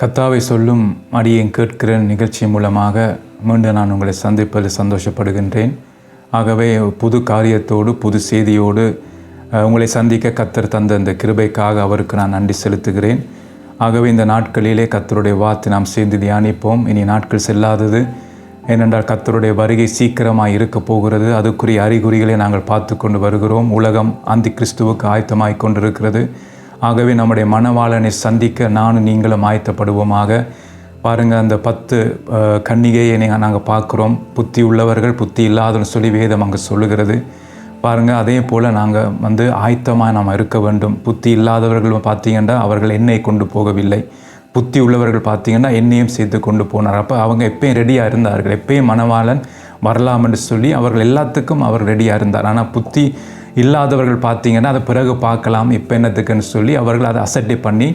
கத்தாவை சொல்லும் அடியேன் கேட்கிற நிகழ்ச்சி மூலமாக மீண்டும் நான் உங்களை சந்திப்பதில் சந்தோஷப்படுகின்றேன். ஆகவே புது காரியத்தோடு புது செய்தியோடு உங்களை சந்திக்க கத்தர் தந்த இந்த கிருபைக்காக அவருக்கு நான் நன்றி செலுத்துகிறேன். ஆகவே இந்த நாட்களிலே கத்தருடைய வார்த்தை நாம் சேர்ந்து தியானிப்போம். இனி நாட்கள் செல்லாதது. ஏனென்றால் கத்தருடைய வருகை சீக்கிரமாக இருக்க போகிறது. அதுக்குரிய அறிகுறிகளை நாங்கள் பார்த்து கொண்டு வருகிறோம். உலகம் அந்தி கிறிஸ்துவுக்கு ஆயத்தமாய் கொண்டிருக்கிறது. ஆகவே நம்முடைய மனவாளனை சந்திக்க நானும் நீங்களும் ஆயத்தப்படுவோமாக. பாருங்கள் அந்த பத்து கன்னிகையை நாங்கள் பார்க்குறோம். புத்தி உள்ளவர்கள் புத்தி இல்லாதன்னு சொல்லி வேதம் அங்கே சொல்லுகிறது. பாருங்கள் அதே போல் நாங்கள் வந்து ஆயத்தமாக நாம் இருக்க வேண்டும். புத்தி இல்லாதவர்கள் பார்த்தீங்கன்னா அவர்கள் என்னை கொண்டு போகவில்லை. புத்தி உள்ளவர்கள் பார்த்தீங்கன்னா என்னையும் சேர்த்து கொண்டு போனார். அப்போ அவங்க எப்பயும் ரெடியாக இருந்தார்கள். எப்பயும் மணவாளன் வரலாம் என்று சொல்லி அவர்கள் எல்லாத்துக்கும் அவர் ரெடியாக இருந்தார். ஆனால் புத்தி இல்லாதவர்கள் பார்த்தீங்கன்னா அதை பிறகு பார்க்கலாம் இப்போ என்னத்துக்குன்னு சொல்லி அவர்கள் அதை அசட்டி பண்ணி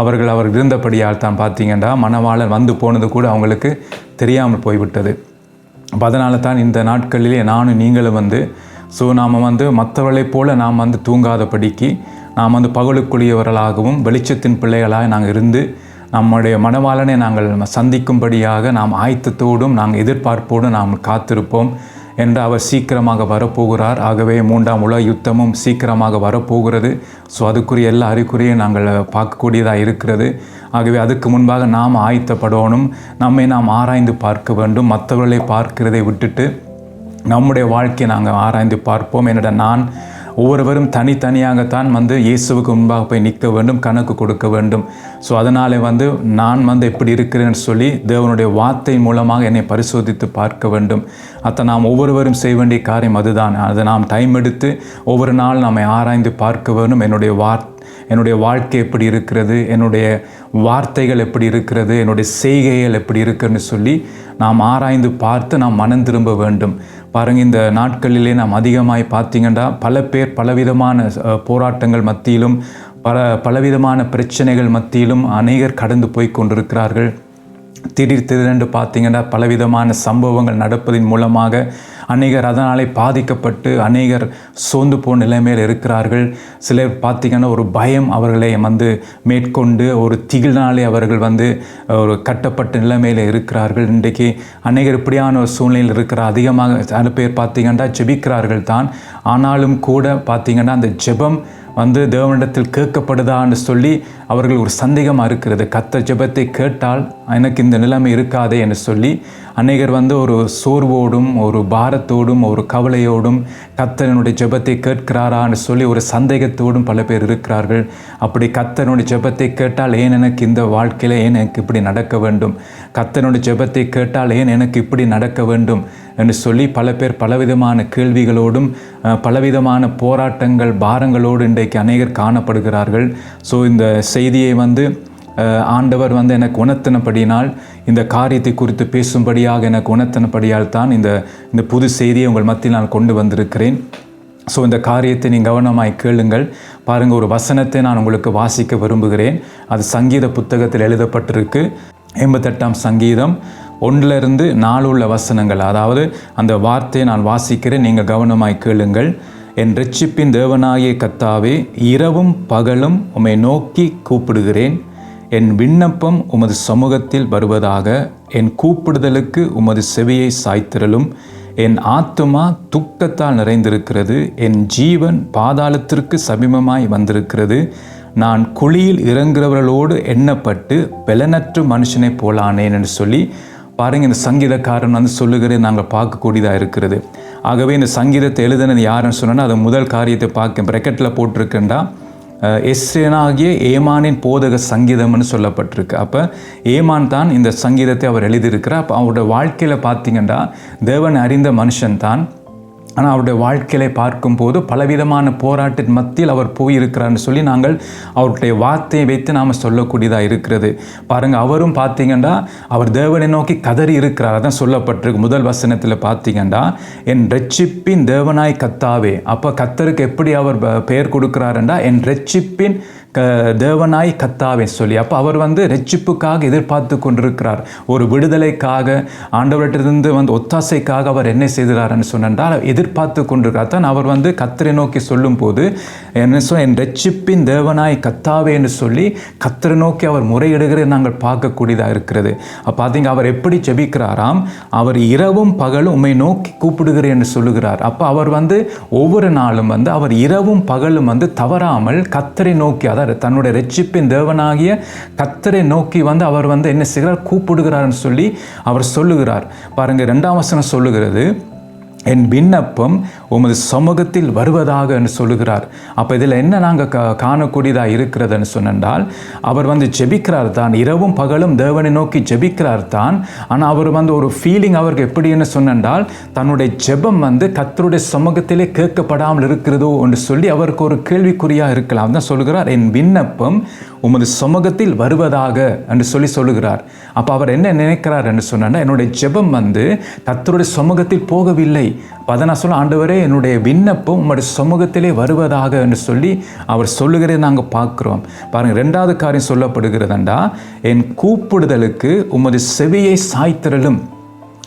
அவர்கள் அவர் இருந்தபடியால் தான் பார்த்தீங்கன்னா மணவாளன் வந்து போனது கூட அவங்களுக்கு தெரியாமல் போய்விட்டது. அப்போ அதனால தான் இந்த நாட்களிலே நானும் நீங்களும் வந்து ஸோ நாம் வந்து மற்றவர்களைப் போல நாம் வந்து தூங்காதபடிக்கு நாம் வந்து பகலுக்குரியவர்களாகவும் வெளிச்சத்தின் பிள்ளைகளாக நாங்கள் இருந்து நம்முடைய மனவாளனை நாங்கள் சந்திக்கும்படியாக நாம் ஆயத்தத்தோடும் நாங்கள் எதிர்பார்ப்போடும் நாம் காத்திருப்போம். என்று அவர் சீக்கிரமாக வரப்போகிறார். ஆகவே மூன்றாம் உலக யுத்தமும் சீக்கிரமாக வரப்போகிறது. ஸோ அதுக்குரிய எல்லா அறிகுறியும் நாங்கள் பார்க்கக்கூடியதாக இருக்கிறது. ஆகவே அதுக்கு முன்பாக நாம் ஆயத்தப்படணும். நம்மை நாம் ஆராய்ந்து பார்க்க வேண்டும். மற்றவர்களை பார்க்கிறதை விட்டுட்டு நம்முடைய வாழ்க்கையை நாங்கள் ஆராய்ந்து பார்ப்போம். என்னோட நான் ஒவ்வொருவரும் தனித்தனியாகத்தான் வந்து இயேசுவுக்கு முன்பாக போய் நிற்க வேண்டும் கணக்கு கொடுக்க வேண்டும். ஸோ அதனாலே வந்து நான் வந்து எப்படி இருக்கிறேன்னு சொல்லி தேவனுடைய வார்த்தை மூலமாக என்னை பரிசோதித்து பார்க்க வேண்டும். அத்தை நாம் ஒவ்வொருவரும் செய்ய வேண்டிய காரியம் அதுதான். அதை நாம் டைம் எடுத்து ஒவ்வொரு நாள் நம்மை ஆராய்ந்து பார்க்க வேண்டும். என்னுடைய வார்த்தை என்னுடைய வாழ்க்கை எப்படி இருக்கிறது என்னுடைய வார்த்தைகள் எப்படி இருக்கிறது என்னுடைய செய்கைகள் எப்படி இருக்குன்னு சொல்லி நாம் ஆராய்ந்து பார்த்து நாம் மனம் திரும்ப வேண்டும். பாருங்கள் இந்த நாட்களிலே நாம் அதிகமாய் பார்த்தீங்கன்னா பல பேர் பலவிதமான போராட்டங்கள் மத்தியிலும் பல பலவிதமான பிரச்சனைகள் மத்தியிலும் அநேகர் கடந்து போய் கொண்டிருக்கிறார்கள். திடீர் திடீரென்று பார்த்தீங்கன்னா பலவிதமான சம்பவங்கள் நடப்பதின் மூலமாக அநேகர் அதனாலே பாதிக்கப்பட்டு அநேகர் சோர்ந்து போன நிலைமையில் இருக்கிறார்கள். சிலர் பார்த்திங்கன்னா ஒரு பயம் அவர்களை வந்து மேற்கொண்டு ஒரு திகில்னாலே அவர்கள் வந்து ஒரு கட்டப்பட்ட நிலைமையில் இருக்கிறார்கள். இன்றைக்கு அநேகர் இப்படியான ஒரு சூழ்நிலையில் இருக்கிற அதிகமாக சில பேர் பார்த்திங்கன்னா ஜெபிக்கிறார்கள் தான். ஆனாலும் கூட பார்த்திங்கன்னா அந்த ஜெபம் வந்து தேவனிடத்தில் கேட்கப்படுதான்னு சொல்லி அவர்கள் ஒரு சந்தேகமாக இருக்கிறது. கத்த ஜெபத்தை கேட்டால் எனக்கு இந்த நிலைமை இருக்காதே என்று சொல்லி அநேகர் வந்து ஒரு சோர்வோடும் ஒரு பாரத்தோடும் ஒரு கவலையோடும் கத்தனுடைய ஜெபத்தை கேட்கிறாரான்னு சொல்லி ஒரு சந்தேகத்தோடும் பல பேர் இருக்கிறார்கள். அப்படி கத்தனுடைய ஜெபத்தை கேட்டால் ஏன் எனக்கு இந்த வாழ்க்கையில் ஏன் எனக்கு இப்படி நடக்க வேண்டும்? கத்தனுடைய ஜெபத்தை கேட்டால் ஏன் எனக்கு இப்படி நடக்க வேண்டும்? என்று சொல்லி பல பேர் பலவிதமான கேள்விகளோடும் பலவிதமான போராட்டங்கள் பாரங்களோடு இன்றைக்கு அநேகர் காணப்படுகிறார்கள். ஸோ இந்த செய்தியை வந்து ஆண்டவர் வந்து எனக்கு உணர்த்தினபடியினால் இந்த காரியத்தை குறித்து பேசும்படியாக எனக்கு உணர்த்தினபடியால் தான் இந்த இந்த புது செய்தியை உங்கள் மத்தியில் நான் கொண்டு வந்திருக்கிறேன். ஸோ இந்த காரியத்தை நீங்கள் கவனமாய் கேளுங்கள். பாருங்கள் ஒரு வசனத்தை நான் உங்களுக்கு வாசிக்க விரும்புகிறேன். அது சங்கீத புத்தகத்தில் எழுதப்பட்டிருக்கு. எண்பத்தெட்டாம் சங்கீதம். ஒன்றிலிருந்து நாலு உள்ள வசனங்கள். அதாவது அந்த வார்த்தையை நான் வாசிக்கிறேன் நீங்கள் கவனமாய் கேளுங்கள். என் ரட்சிப்பின் தேவனாகிய கத்தாவே இரவும் பகலும் உம்மை நோக்கி கூப்பிடுகிறேன். என் விண்ணப்பம் உமது சமூகத்தில் வருவதாக என் கூப்பிடுதலுக்கு உமது செவியை சாய்த்திரலும். என் ஆத்துமா துக்கத்தால் நிறைந்திருக்கிறது. என் ஜீவன் பாதாளத்திற்கு சமீபமாய் வந்திருக்கிறது. நான் குழியில் இறங்குறவர்களோடு எண்ணப்பட்டு பெலனற்ற மனுஷனைப் போலானேன் என்று சொல்லி பாருங்கள் இந்த சங்கீதக்காரன் வந்து சொல்லுகிறது நாங்கள் பார்க்கக்கூடியதாக இருக்கிறது. ஆகவே இந்த சங்கீதத்தை எழுதினது யாருன்னு சொன்னால் அதை முதல் காரியத்தை பார்க்க பிரக்கெட்டில் போட்டிருக்கேன்டா எஸ்ரேனாகிய ஏமானின் போதக சங்கீதம்னு சொல்லப்பட்டிருக்கு. அப்போ ஏமான் தான் இந்த சங்கீதத்தை அவர் எழுதியிருக்கிறார். அப்போ அவருடைய வாழ்க்கையில் பார்த்தீங்கன்னா தேவன் அறிந்த மனுஷன் தான். ஆனால் அவருடைய வாழ்க்கையை பார்க்கும்போது பலவிதமான போராட்டின் மத்தியில் அவர் போயிருக்கிறார்னு சொல்லி நாங்கள் அவருடைய வார்த்தையை வைத்து நாம் சொல்லக்கூடியதாக இருக்கிறது. பாருங்கள் அவரும் பார்த்தீங்கன்னா அவர் தேவனை நோக்கி கதறி இருக்கிறார். அதான் சொல்லப்பட்டிருக்கு முதல் வசனத்தில் பார்த்தீங்கன்னா என் ரட்சிப்பின் தேவனாய் கத்தாவே. அப்போ கத்தருக்கு எப்படி அவர் ப- பெயர் கொடுக்கிறாருண்டா என் ரட்சிப்பின் க தேவனாய் கத்தாவே சொல்லி. அப்போ அவர் வந்து ரட்சிப்புக்காக எதிர்பார்த்து கொண்டிருக்கிறார். ஒரு விடுதலைக்காக ஆண்டவர்கிட்டிருந்து வந்து ஒத்தாசைக்காக அவர் என்ன செய்கிறார்னு சொன்னால் எதிர்பார்த்து கொண்டிருக்கிறார். தான் அவர் வந்து கத்தரை நோக்கி சொல்லும்போது என்ன சொல் என் ரட்சிப்பின் தேவனாய் கத்தாவேன்னு சொல்லி கத்தரை நோக்கி அவர் முறையிடுகிறதை நாங்கள் பார்க்கக்கூடியதாக இருக்கிறது. அப்போ பார்த்தீங்க அவர் எப்படி ஜெபிக்கிறாராம்? அவர் இரவும் பகலும் உண்மை நோக்கி கூப்பிடுகிறேன் என்று சொல்லுகிறார். அப்போ அவர் வந்து ஒவ்வொரு நாளும் வந்து அவர் இரவும் பகலும் வந்து தவறாமல் கத்தரை நோக்கி அதாவது தன்னுடைய ரட்சிப்பின் தேவனாகிய கத்தரை நோக்கி வந்து அவர் வந்து என்ன செய்கிறார்? கூப்பிடுகிறார்னு சொல்லி அவர் சொல்லுகிறார். பாருங்க ரெண்டாம் வசனம் சொல்லுகிறது என் விண்ணப்பம் உமது சமூகத்தில் வருவதாக என்று சொல்லுகிறார். அப்போ இதில் என்ன நாங்கள் காணக்கூடியதாக இருக்கிறதுன்னு சொன்னால் அவர் வந்து ஜெபிக்கிறார் தான். இரவும் பகலும் தேவனை நோக்கி ஜெபிக்கிறார் தான். ஆனால் அவர் வந்து ஒரு ஃபீலிங் அவருக்கு எப்படின்னு சொன்னால் தன்னுடைய ஜெபம் வந்து கத்தருடைய சமூகத்திலே கேட்கப்படாமல் இருக்கிறதோ என்று சொல்லி அவருக்கு ஒரு கேள்விக்குறியாக இருக்கலாம். தான் சொல்லுகிறார் என் விண்ணப்பம் உமது சமூகத்தில் வருவதாக என்று சொல்லி சொல்லுகிறார். அப்போ அவர் என்ன நினைக்கிறார் என்று சொன்னால் என்னுடைய ஜெபம் வந்து கத்தருடைய சமூகத்தில் போகவில்லை. அப்போ அதை நான் சொல்ல ஆண்டவரே என்னுடைய விண்ணப்பம் உங்களுடைய சமூகத்திலே வருவதாக என்று சொல்லி அவர் சொல்லுகிறதை நாங்கள் பார்க்குறோம். பாருங்கள் ரெண்டாவது காரியம் சொல்லப்படுகிறதண்டா என் கூப்பிடுதலுக்கு உமது செவியை சாய்த்திரலும்.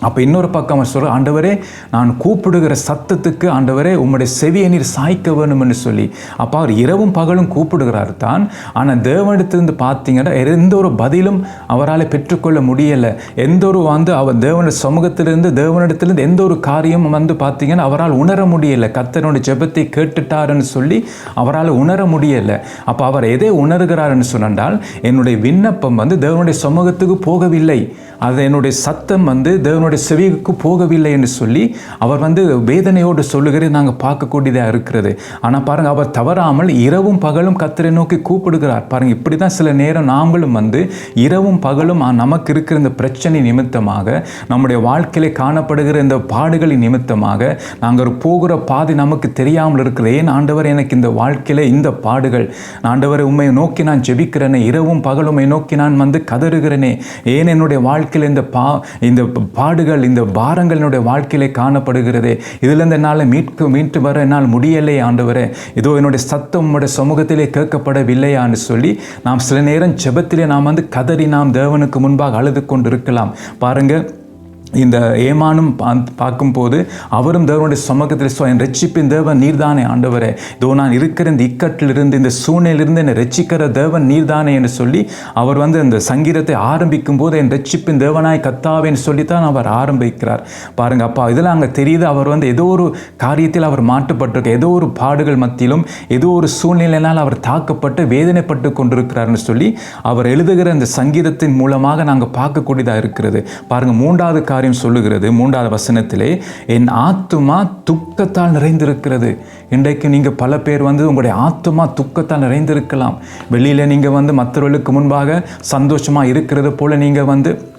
அப்போ இன்னொரு பக்கம் அவர் சொல்கிற ஆண்டவரே நான் கூப்பிடுகிற சத்தத்துக்கு ஆண்டவரே உம்முடைய செவியை நீர் சாய்க்க வேணும்னு சொல்லி. அப்போ அவர் இரவும் பகலும் கூப்பிடுகிறார் தான். ஆனால் தேவனிடத்திலிருந்து பார்த்தீங்கன்னா எந்த ஒரு பதிலும் அவரால் பெற்றுக்கொள்ள முடியலை. எந்த ஒரு வந்து அவர் தேவனுடைய சமூகத்திலிருந்து தேவனிடத்திலிருந்து எந்த ஒரு காரியமும் வந்து பார்த்தீங்கன்னா அவரால் உணர முடியலை. கத்தனுடைய ஜெபத்தை கேட்டுட்டாருன்னு சொல்லி அவரால் உணர முடியலை. அப்போ அவர் எதை உணர்கிறாருன்னு சொன்னால் என்னுடைய விண்ணப்பம் வந்து தேவனுடைய சமூகத்துக்கு போகவில்லை. அது என்னுடைய சத்தம் வந்து தேவனுடைய செவிக்கு போகவில்லை என்று சொல்லி அவர் வந்து வேதனையோடு சொல்லுகிறது நாங்கள் பார்க்கக்கூடியதாக இருக்கிறது. ஆனால் பாருங்கள் அவர் தவறாமல் இரவும் பகலும் கத்திரை நோக்கி கூப்பிடுகிறார். பாருங்கள் இப்படி தான் சில நேரம் நாங்களும் வந்து இரவும் பகலும் நமக்கு இருக்கிற இந்த பிரச்சனை நிமித்தமாக நம்முடைய வாழ்க்கையில காணப்படுகிற இந்த பாடுகளின் நிமித்தமாக நாங்கள் போகிற பாதை நமக்கு தெரியாமல் இருக்கிறது. ஏன் ஆண்டவர் எனக்கு இந்த வாழ்க்கையில் இந்த பாடுகள்? ஆண்டவரை உண்மையை நோக்கி நான் ஜெபிக்கிறேனே இரவும் பகலும் உம்மை நோக்கி நான் வந்து கதறுகிறேனே. ஏன் என்னுடைய வாழ்க்கையில் இந்த பா இந்த பாடுகள் இந்த பாரங்களினுடைய என்னுடைய வாழ்க்கையிலே காணப்படுகிறதே. இதிலிருந்து என்னால் மீட்க மீட்டு வர என்னால் முடியலை ஆண்டவரே இதோ என்னுடைய சத்தம் உம்முடைய சமூகத்திலே கேட்கப்படவில்லையான்னு சொல்லி நாம் சில நேரம் செபத்திலே நாம் வந்து கதறி நாம் தேவனுக்கு முன்பாக அழுது கொண்டு இருக்கலாம் பாருங்கள் இந்த ஏமானும் பா- பார்க்கும்போது அவரும் தேவனுடைய சமூகத்தில் என் ரட்சிப்பின் தேவன் நீர்தானே ஆண்டவரே. இதோ நான் இருக்கிற இந்த இக்கட்டிலிருந்து இந்த சூழ்நிலிருந்து என்னை ரட்சிக்கிற தேவன் நீர்தானே என்று சொல்லி அவர் வந்து இந்த சங்கீதத்தை ஆரம்பிக்கும் போது என் ரட்சிப்பின் தேவனாய் கத்தாவேன்னு சொல்லித்தான் அவர் ஆரம்பிக்கிறார். பாருங்க அப்பா இதில் அங்கே தெரியுது. அவர் வந்து ஏதோ ஒரு காரியத்தில் அவர் மாட்டுப்பட்டிருக்க ஏதோ ஒரு பாடுகள் மத்தியிலும் ஏதோ ஒரு சூழ்நிலையினால் அவர் தாக்கப்பட்டு வேதனைப்பட்டு கொண்டிருக்கிறார்னு சொல்லி அவர் எழுதுகிற இந்த சங்கீதத்தின் மூலமாக நாங்கள் பார்க்கக்கூடியதாக இருக்கிறது. பாருங்க மூன்றாவது காரியம் சொல்லுகிறது. மூன்றாவது வசனத்திலே என் ஆத்துமா துக்கத்தால் நிறைந்திருக்கிறது. இன்றைக்கு நீங்கள் பல பேர் வந்து உங்களுடைய ஆத்துமா துக்கத்தால் நிறைந்திருக்கலாம். வெளியில் நீங்கள் வந்து மற்றவர்களுக்கு முன்பாக சந்தோஷமாக இருக்கிறது போல நீங்கள் வந்து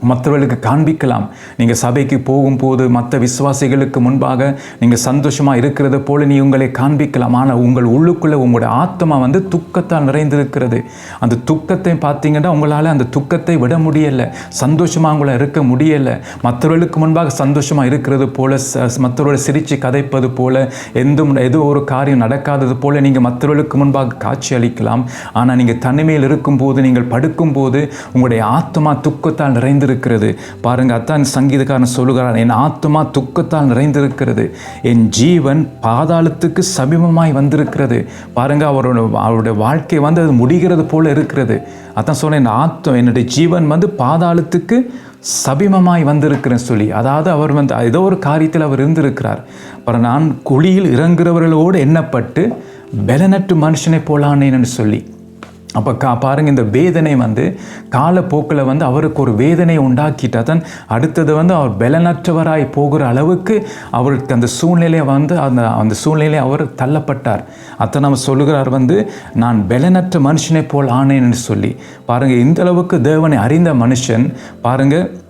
மற்றவர்களுக்கு காண்பிக்கலாம். நீங்கள் சபைக்கு போகும்போது மற்ற விசுவாசிகளுக்கு முன்பாக நீங்கள் சந்தோஷமாக இருக்கிறது போல நீ உங்களை காண்பிக்கலாம். ஆனால் உங்கள் உள்ளுக்குள்ளே உங்களுடைய ஆத்மா வந்து துக்கத்தால் நிறைந்திருக்கிறது. அந்த துக்கத்தை பார்த்தீங்கன்னா உங்களால் அந்த துக்கத்தை விட முடியலை. சந்தோஷமாக உங்களை இருக்க முடியலை. மற்றவர்களுக்கு முன்பாக சந்தோஷமாக இருக்கிறது போல ச- மற்றவர்களை சிரித்து கதைப்பது போல எந்த ஏதோ ஒரு காரியம் நடக்காதது போல நீங்கள் மற்றவர்களுக்கு முன்பாக காட்சி அளிக்கலாம். ஆனால் நீங்கள் தனிமையில் இருக்கும்போது நீங்கள் படுக்கும்போது உங்களுடைய ஆத்மா துக்கத்தால் நிறைந்து நிறைந்திருக்கிறது. பாருங்க அத்தான் சங்கீதக்காரன் சொல்லுகிறான் என் ஆத்மா துக்கத்தால் நிறைந்திருக்கிறது. என் ஜீவன் பாதாளத்துக்கு சமீபமாய் வந்திருக்கிறது. பாருங்க அவரோட அவருடைய வாழ்க்கை வந்து அது முடிகிறது போல இருக்கிறது. அதான் சொன்னேன் என் ஆத்தம் என்னுடைய ஜீவன் வந்து பாதாளத்துக்கு சபிமமாய் வந்திருக்கிறேன் சொல்லி. அதாவது அவர் வந்து ஏதோ ஒரு காரியத்தில் அவர் இருந்திருக்கிறார். அப்புறம் நான் குழியில் இறங்குறவர்களோடு எண்ணப்பட்டு பெலனற்று மனுஷனை போலானேன்னு சொல்லி. அப்போ கா பாருங்கள் இந்த வேதனை வந்து காலப்போக்கில் வந்து அவருக்கு ஒரு வேதனை உண்டாக்கிட்டா தான் அடுத்தது வந்து அவர் பலனற்றவராய் போகிற அளவுக்கு அவருக்கு அந்த சூழ்நிலையை வந்து அந்த அந்த சூழ்நிலையை அவர் தள்ளப்பட்டார். அதை நம்ம சொல்லுகிறார் வந்து நான் பலனற்ற மனுஷனை போல் ஆனேன்னு சொல்லி. பாருங்கள் இந்த அளவுக்கு தேவனை அறிந்த மனுஷன் பாருங்கள்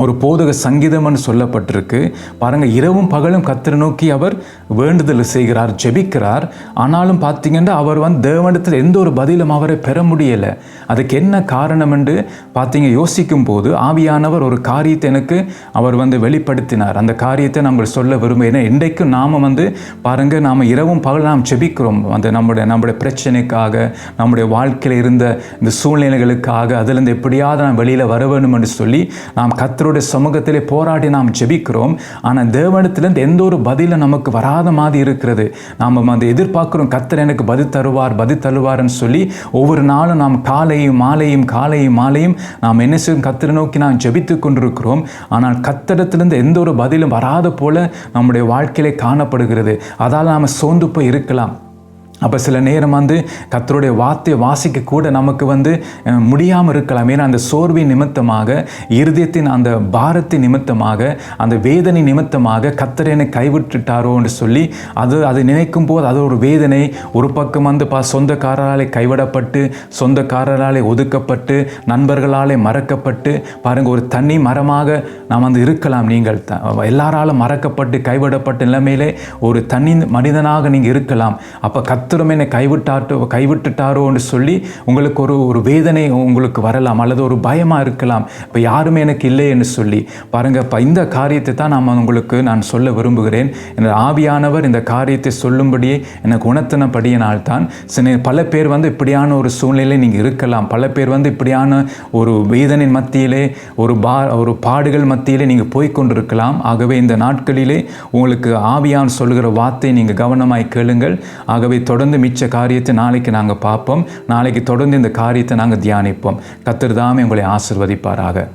ஒரு போதக சங்கீதம்னு சொல்லப்பட்டிருக்கு. பாருங்கள் இரவும் பகலும் கத்தரை நோக்கி அவர் வேண்டுதல் செய்கிறார் ஜெபிக்கிறார். ஆனாலும் பார்த்தீங்கன்னா அவர் வந்து தேவனிடத்தில் எந்த ஒரு பதிலும் அவரை பெற முடியலை. அதுக்கு என்ன காரணம் என்று பார்த்தீங்க யோசிக்கும் போது ஆவியானவர் ஒரு காரியத்தை எனக்கு அவர் வந்து வெளிப்படுத்தினார். அந்த காரியத்தை நம்ம சொல்ல விரும்புகிறேன். இன்றைக்கும் நாம் வந்து பாருங்கள் நாம் இரவும் பகல் நாம் ஜெபிக்கிறோம். அந்த நம்முடைய நம்முடைய பிரச்சனைக்காக நம்முடைய வாழ்க்கையில் இருந்த இந்த சூழ்நிலைகளுக்காக அதிலிருந்து எப்படியாவது நான் வெளியில் வர வேண்டும் என்று சொல்லி நாம் கத்தருடைய சமூகத்திலே போராடி நாம் ஜெபிக்கிறோம். ஆனால் தேவனத்திலேருந்து எந்த ஒரு பதிலும் நமக்கு வராத மாதிரி இருக்கிறது. நாம் அந்த எதிர்பார்க்குறோம். கத்தர் எனக்கு பதில் தருவார் பதில் தருவார்னு சொல்லி ஒவ்வொரு நாளும் நாம் காலையும் மாலையும் காலையும் மாலையும் நாம் என்ன செய்யும்? கத்தரை நோக்கி நாம் ஜெபித்து கொண்டிருக்கிறோம். ஆனால் கத்தடத்திலிருந்து எந்த ஒரு பதிலும் வராத போல நம்முடைய வாழ்க்கையிலே காணப்படுகிறது. அதால் நாம் சோர்ந்து போய் இருக்கலாம். அப்போ சில நேரம் வந்து கத்தருடைய வார்த்தையை வாசிக்க கூட நமக்கு வந்து முடியாமல் இருக்கலாம். ஏன்னா அந்த சோர்வின் நிமித்தமாக இருதயத்தின் அந்த பாரத்தின் நிமித்தமாக அந்த வேதனை நிமித்தமாக கத்தர் என்னை கைவிட்டுட்டாரோன்னு சொல்லி அது அது நினைக்கும் போது அது ஒரு வேதனை. ஒரு பக்கம் வந்து பா சொந்தக்காரராலே கைவிடப்பட்டு சொந்தக்காரராலே ஒதுக்கப்பட்டு நண்பர்களாலே மறக்கப்பட்டு பாருங்கள் ஒரு தனி மரமாக நாம் வந்து இருக்கலாம் நீங்கள். த- எல்லாராலும் மறக்கப்பட்டு கைவிடப்பட்ட நிலைமையிலே ஒரு தனி மனிதனாக நீங்கள் இருக்கலாம். அப்போ கத் கர்த்தரும் என்னை கைவிட்டாட்டோ கைவிட்டுட்டாரோன்னு சொல்லி உங்களுக்கு ஒரு ஒரு வேதனை உங்களுக்கு வரலாம் அல்லது ஒரு பயமாக இருக்கலாம். இப்போ யாருமே எனக்கு இல்லை என்று சொல்லி. பாருங்க இப்போ இந்த காரியத்தை தான் நான் உங்களுக்கு நான் சொல்ல விரும்புகிறேன். என் ஆவியானவர் இந்த காரியத்தை சொல்லும்படியே எனக்கு உணர்த்தினபடியினால் தான் சில பல பேர் வந்து இப்படியான ஒரு சூழ்நிலை நீங்கள் இருக்கலாம். பல பேர் வந்து இப்படியான ஒரு வேதனின் மத்தியிலே ஒரு பா ஒரு பாடுகள் மத்தியிலே நீங்கள் போய்கொண்டிருக்கலாம் ஆகவே இந்த நாட்களிலே உங்களுக்கு ஆவியான் சொல்கிற வார்த்தை நீங்கள் கவனமாய் கேளுங்கள். ஆகவே தொடர்ந்து மிச்ச காரியத்தை நாளைக்கு நாங்கள் பார்ப்போம். நாளைக்கு தொடர்ந்து இந்த காரியத்தை நாங்கள் தியானிப்போம். கத்திர தாமே உங்களை ஆசிர்வதிப்பாராக.